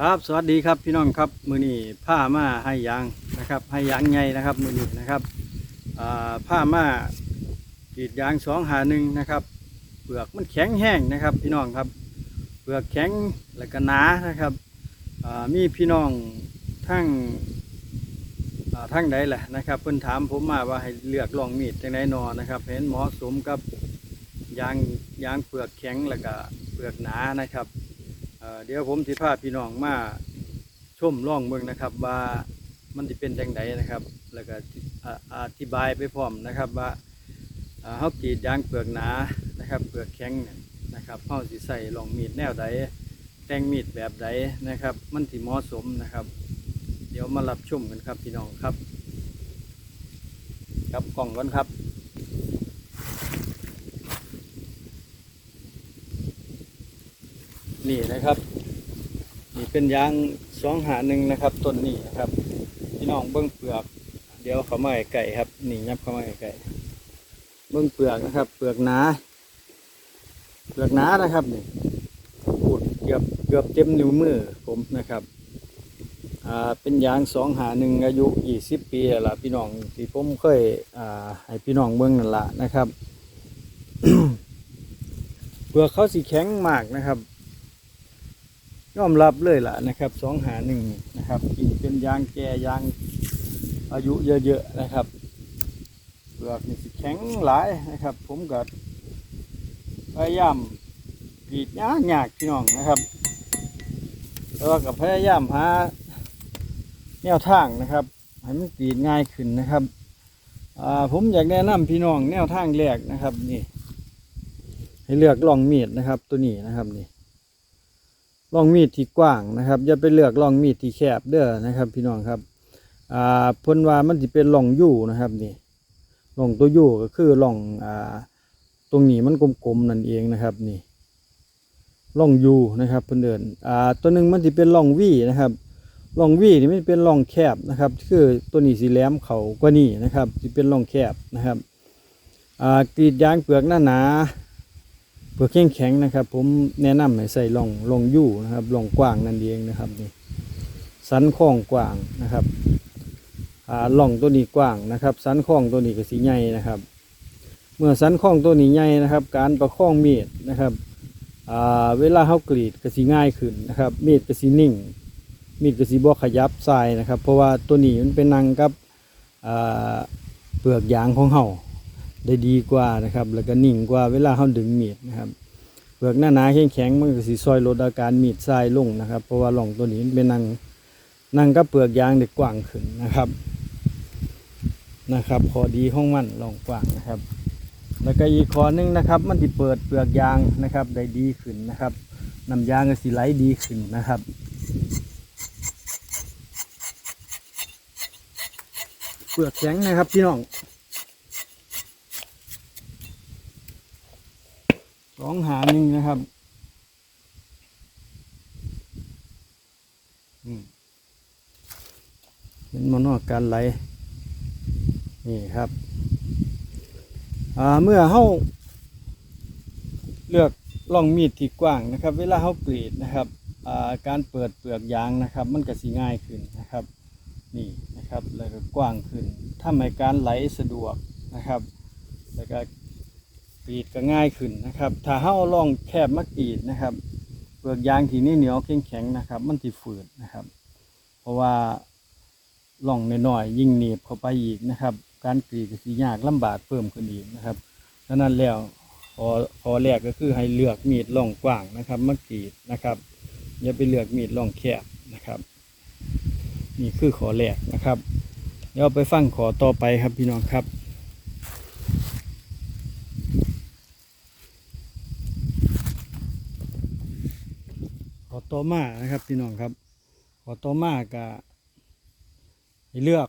ครับสวัสดีครับพี่น้องครับมือนี้ผ้ามาให้ยางนะครับให้ยางไงนะครับมือนี้นะครับผ้ามากีดยางสองหาหนึ่งนะครับเปลือกมันแข็งแห้งนะครับ พี่น้องครับเปลือกแข็งและก็หนานะครับมีพี่น้องทั้งทั้งใดแหละนะครับเพิ่นถามผมมาว่าให้เลือกลองมีดจังไดนนอนะครับ เห็นเหมาะสมกับยางยางเปลือกแข็งและก็เปลือกหนานะครับ เดี๋ยวผมสิพาพี่น้องมาชมล่องเมืองนะครับ ว่ามันจะเป็นจังไดนะครับ แล้วก็อธิบายไปพร้อมนะครับว่าอ่าเฮากรีดยางเปลือกหนานะครับ เปลือกแข็งนะครับเฮาสิใส่ลองมีดแนวใดแต่งมีดแบบใดนะครับ มันสิเหมาะสมนะครับ เดี๋ยวมารับชมกันครับพี่น้องครับกับกล่องกันครับ นี่นะครับ นี่เป็นยางสองหาหนึ่งนะครับต้นนี้นะครับพี่น้องเบิ้องเปลือก เดี๋ยวเขามาไก่ครับนี่ยับเข้ามาไก่เบิ้องเปลือกนะครับ เปลือกหนาเปลือกหนานะครับนี่พูดเกือบเกือบเต็มนิ้วมือผมนะครับอ่าเป็นยางสองหาหนึ่งอายุยี่สิบปีแล้วล่ะพี่น้องที่ผมเคยอ่าให้พี่น้องเบิ้องนั่นละนะครับเปลือกเขาสีแข็งมากนะครับ ยอมรับเลยล่ะนะครับสองหาหนึ่งนะครับกินเป็นยางแก่ยางอายุเยอะๆนะครับเปลือกนี่สิแข็งหลายนะครับ ผมก็พยายามกรีดยากยากพี่น้องนะครับแต่ว่ากับพยายามหาแนวทางนะครับให้มันกรีดง่ายขึ้นนะครับผมอยากแนะนำพี่น้องแนวทางแรกนะครับนี่ ให้เลือกลองมีดนะครับ ตัวนี้นะครับนี่ ล่องมีดที่กว้างนะครับอย่าไปเลือกล่องมีดที่แคบเด้อนะครับ พี่น้องครับอ่าเพิ่นว่ามันสิเป็นล่องยู่นะครับนี่ล่องตัวยู่ก็คือล่องอ่าตรงนี้มันกลมๆนั่นเองนะครับนี่ล่องยูนะครับเพิ่นเดินอ่าตัวหนึ่งมันสิเป็นล่องวี่นะครับล่องวี่นี่มันเป็นล่องแคบนะครับ คือตัวนี้สีแหลมเขากว่านี้นะครับสิเป็นล่องแคบนะครับอ่ากรีดยางเปลือกหนาหนา เปลือกแข็งแข็งนะครับ ผมแนะนำให้ใส่ลองล่องยู่นะครับล่องกว้างนั่นเองนะครับนี่สันข้องกว้างนะครับอ่าล่องตัวนี้กว้างนะครับ สันข้องตัวนี้ก็สีใหญ่นะครับ เมื่อสันข้องตัวนี้ใหญ่นะครับ การประคองมีดนะครับอ่าเวลาเขากรีดก็สีง่ายขึ้นนะครับ มีดก็สีนิ่ง มีดก็สีบอขยับทรายนะครับ เพราะว่าตัวนี้มันเป็นนังกับเปลือกยางของเขา ได้ดีกว่านะครับ แล้วก็นิ่งกว่าเวลาเขาดึงมีดนะครับเปลือกหน้าหนาแข็งแข็งๆมันก็สิซอยลดอาการมีดทรายลงนะครับ เพราะว่าหล่องตัวนี้เป็นนังนังกับเปลือกยางเด็กกว้างขึ้นนะครับนะครับข้อดีของมันหล่องกว้างนะครับ แล้วก็อีกข้อนึงนะครับ มันที่เปิดเปลือกยางนะครับได้ดีขึ้นนะครับน้ำยางก็สิไหลดีขึ้นนะครับเปลือกแข็งนะครับพี่น้อง องหาหนึ่งนะครับเป็นมโนอการไหล นี่ครับ เมื่อเฮาเลือกล่องมีดที่กว้างนะครับ เวลาเฮากรีดนะครับาการเปิดเปลือกยางนะครับ มันก็สิง่ายขึ้นนะครับนี่นะครับแล้วก็กว้างขึ้นทำให้การไหลสะดวกนะครับแล้วก็ กรีดก็ง่ายขึ้นนะครับ ถ้าเฮาลองแคบมากรีดนะครับเปลือกยางที่นี่เหนียวแข็งแข็งๆนะครับ มันที่ฝืดนะครับ เพราะว่าล่องน้อยๆยิ่งหนีบเข้าไปอีกนะครับ การกรีดก็สิยากลำบากเพิ่มขึ้นอีกนะครับดังนั้นแล้วขอขอแรกก็คือให้เลือกมีดล่องกว้างนะครับมากรีดนะครับอย่าไปเลือกมีดล่องแคบนะครับนี่คือขอแรกนะครับเดี๋ยวไปฟังขอต่อไปครับพี่น้องครับ ต่อมานะครับพี่น้องครับขอต่อมาก็เลือก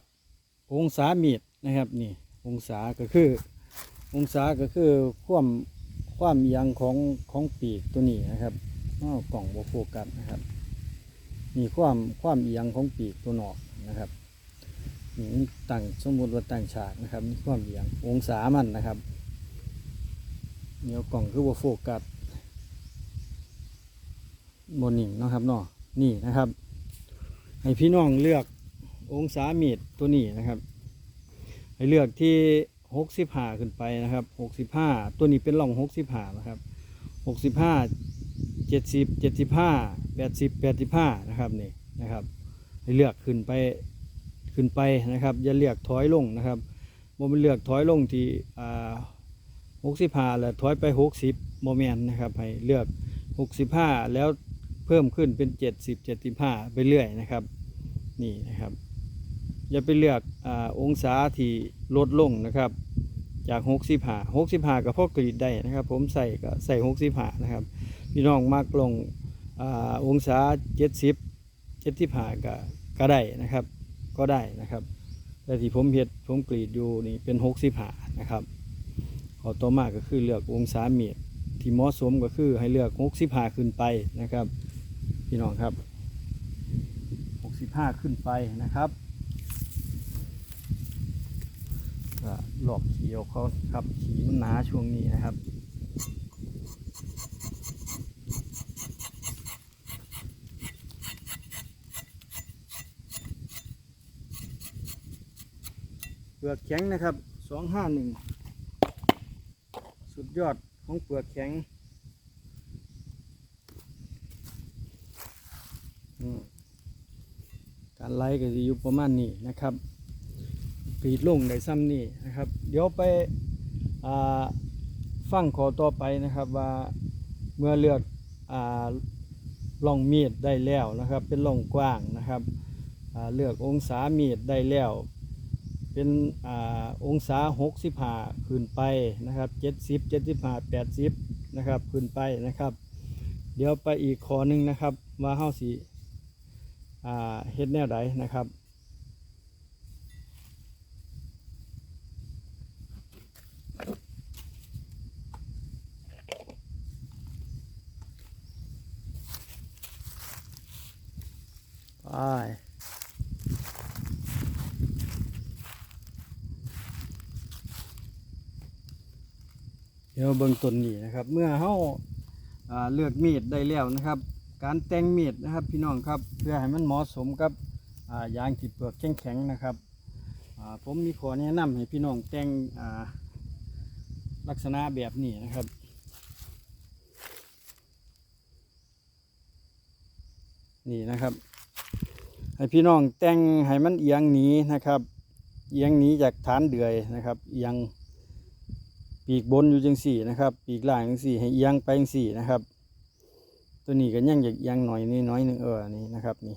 องศามีดนะครับนี่องศาก็คือ องศาก็คือความความเอียงของของปีกตัวนี้นะครับอ้าวกล่องโบโฟกัสนะครับนี่ความความเอียงของปีกตัวนอกนะครับนี่ตั้งสมมติว่าตั้งฉากนะครับนี่ความเอียงองศามันนะครับเดี๋ยวกล่องคือโบโฟกัส โมนิ่งนะครับเนาะนี่นะครับ ให้พี่น้องเลือกองศามีดตัวนี้นะครับ ให้เลือกที่หกสิบห้าขึ้นไปนะครับหกสิบห้าตัวนี้เป็นร่องหกสิบห้านะครับหกสิบห้าเจ็ดสิบเจ็ดสิบห้าแปดสิบแปดสิบห้านะครับนี่นะครับ ให้เลือกขึ้นไปขึ้นไปนะครับ อย่าเลือกถอยลงนะครับโมเป็นเลือกถอยลงที่อ่าหกสิบห้าแล้วถอยไปหกสิบโมเมนนะครับให้เลือกหกสิบห้าแล้ว เพิ่มขึ้นเป็นเจ็ดสิบเจ็ดสิบห้าไปเรื่อยนะครับ นี่นะครับ อย่าไปเลือกอาองศาที่ลดลงนะครับ จากหกสิบห้าหกสิบห้ากับพวกกรีดได้นะครับ ผมใส่ก็ใส่หกสิบห้านะครับ พี่น้องมักลงอาองศาเจ็ดสิบเจ็ดสิบห้าก็ก็ได้นะครับ ก็ได้นะครับ แต่ที่ผมเห็ดผมกรีดอยู่นี่เป็นหกสิบห้านะครับขอต่อมาก็คือเลือกองศาเมียที่เหมาะสมก็คือให้เลือกหกสิบห้าขึ้นไปนะครับ พี่น้องครับหกสิบห้าขึ้นไปนะครับหลอกเขีเอาเขาครับขีมันหนาช่วงนี้นะครับเปลือกแข็งนะครับสองห้าหนึ่งสุดยอดของเปลือกแข็งอืม การไล่ก็จะอยู่ประมาณนี้นะครับกรีดลงได้ซ้ำนี่นะครับ เดี๋ยวไปฟังขอต่อไปนะครับว่าเมื่อเลือกอล่องมีดได้แล้วนะครับ เป็นล่องกว้างนะครับเลือกองศามีดได้แล้ว เป็นอาองศา65ขึ้นไปนะครับ70 75 80นะครับขึ้นไปนะครับ เดี๋ยวไปอีกขอหนึ่งนะครับว่าเฮาสิ เฮ็ดแนวใดนะครับ ไปเดี๋ยวเบิ่งต้นนี้นะครับ เมื่อเฮาอาเลือกมีดได้แล้วนะครับ การแต่งมีดนะครับพี่น้องครับเพื่อให้มันเหมาะสมกับยางที่เปลือกแข็งๆนะครับผมมีขอแนะนำให้พี่น้องแต่งลักษณะแบบนี้นะครับนี่นะครับ ให้พี่น้องแต่งให้มันเอียงหนีนะครับ เอียงหนีจากฐานเดือยนะครับเอียงปีกบนอยู่จังสี่นะครับ ปีกล่างจังสี่ ให้เอียงไปจังสี่นะครับ ตัวนี้ก็ยังอยากเอียงหน่อยนี่น้อยหนึ่งเออนี่นะครับนี่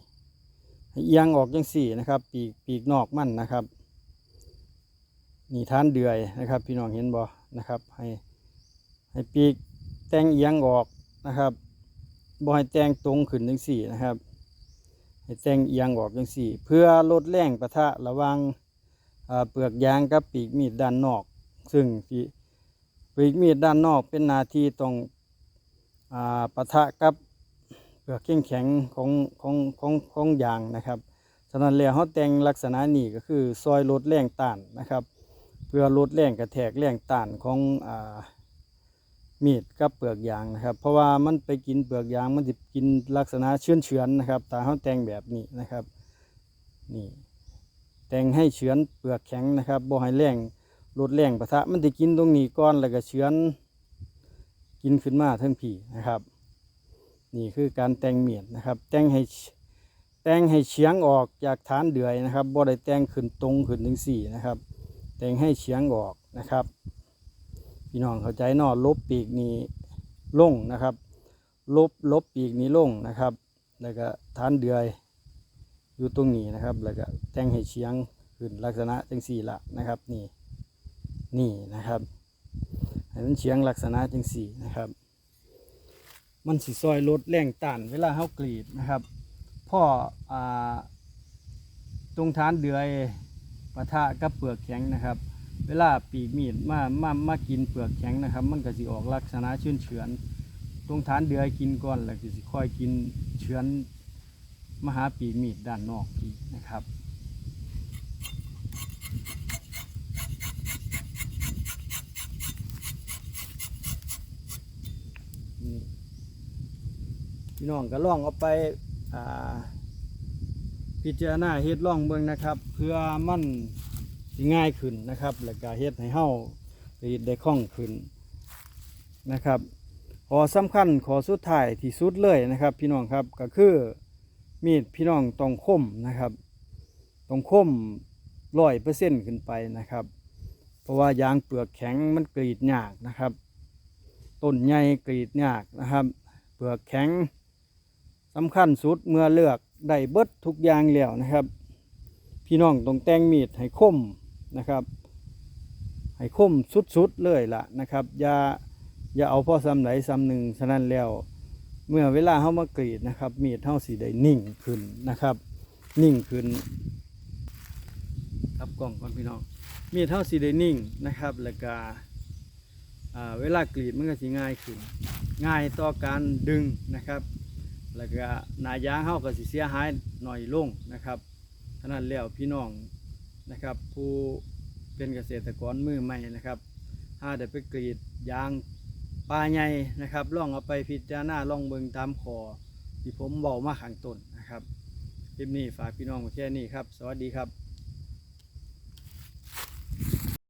ให้เอียงออกจังสี่นะครับ ปีกปีกนอกมั่นนะครับนี่ฐานเดือยนะครับ พี่น้องเห็นบ่นะครับ ให้ให้ปีกแต่งเอียงออกนะครับบ่ให้แต่งตรงขึ้นจังสี่นะครับ ให้แต่งเอียงออกจังสี่ เพื่อลดแรงประทะระว่างเปลือกยางกับปีกมีดด้านนอก ซึ่งปีกมีดด้านนอกเป็นหนาทีต้อง ปะทะกับเปลือกแข็งแข็งๆของของของของยางนะครับฉะนั้นแล้วเขาแต่งลักษณะนี้ก็คือซอยลดแรงต้านนะครับ เพื่อลดแรงกระแทกแรงต้านของอมีดกับเปลือกยางนะครับ เพราะว่ามันไปกินเปลือกยางมันจะกินลักษณะเชื่อนเฉือนนะครับแต่เขาแต่งแบบนี้นะครับนี่แต่งให้เฉือนเปลือกแข็งนะครับบ่ให้แรงลดแรงปะทะมันจะกินตรงนี้ก่อนแล้วก็เฉือน กินขึ้นมาทั้งผีนะครับ นี่คือการแต่งเมียดนะครับ แต่งให้แต่งให้เฉียงออกจากฐานเดือยนะครับบ่ได้แต่งขึ้นตรงขึ้นถึงสี่นะครับ แต่งให้เฉียงออกนะครับพี่น้องเข้าใจนอลบปีกนี้ลงนะครับ ลบลบปีกนี้ลงนะครับ แล้วก็ฐานเดือยอยู่ตรงนี้นะครับ แล้วก็แต่งให้เฉียงขึ้นลักษณะจังสี่ละนะครับ นี่นี่นะครับ ให้มันเฉียงลักษณะจังสี่นะครับ มันสิซอยลดแรงต้านเวลาเฮากรีดนะครับพ่ออ่าตรงฐานเดือยปะทะกับเปลือกแข็งนะครับ เวลาปีกมีดมามามากินเปลือกแข็งนะครับ มันก็สิออกลักษณะเฉือนเฉือนตรงฐานเดือยกินก่อนแล้วก็สิค่อยกินเฉือนมหาปีกมีดด้านนอกอีกนะครับ พี่น้องก็ล่องเอาไปพิจารณาเฮ็ดล่องเบิ่งนะครับ เพื่อมันง่ายขึ้นนะครับ แล้วก็เฮ็ดให้เฮาได้เฮ็ดได้คล่องขึ้นนะครับขอสำคัญขอสุดท้ายที่สุดเลยนะครับ พี่น้องครับก็คือมีดพี่น้องต้องคมนะครับต้องคมร้อยเปอร์เซ็นต์ขึ้นไปนะครับ เพราะว่ายางเปลือกแข็งมันกรีดยากนะครับต้นใหญ่กรีดยากนะครับ เปลือกแข็ง สำคัญสุดเมื่อเลือกได้เบิดทุกอย่างแล้วนะครับ พี่น้องต้องแต่งมีดให้คมนะครับ ให้คมสุดๆเลยล่ะนะครับ อย่าอย่าเอาพ่อซ้ำไหนซ้ำหนึ่งฉะนั้นแล้วเมื่อเวลาเข้ามากรีดนะครับ มีดเท่าสีได้นิ่งขึ้นนะครับ นิ่งขึ้นครับกล้องก่อนพี่น้องมีดเท่าสีได้นิ่งนะครับ แล้วก็เวลากรีดมันก็สิง่ายขึ้น ง่ายต่อการดึงนะครับ แล้วก็นายางเฮาก็สิเสียหายหน่อยลงนะครับฉะนั้นแล้วพี่น้องนะครับ ผู้เป็นเกษตรกรมือใหม่นะครับถ้าได้ไปกรีดยางปลาใหญ่นะครับล่องเอาไปพิจารณาล่องเบิงตามขอที่ผมบอกมาข้างต้นนะครับคลิปนี้ฝากพี่น้องแค่นี้ครับ สวัสดีครับ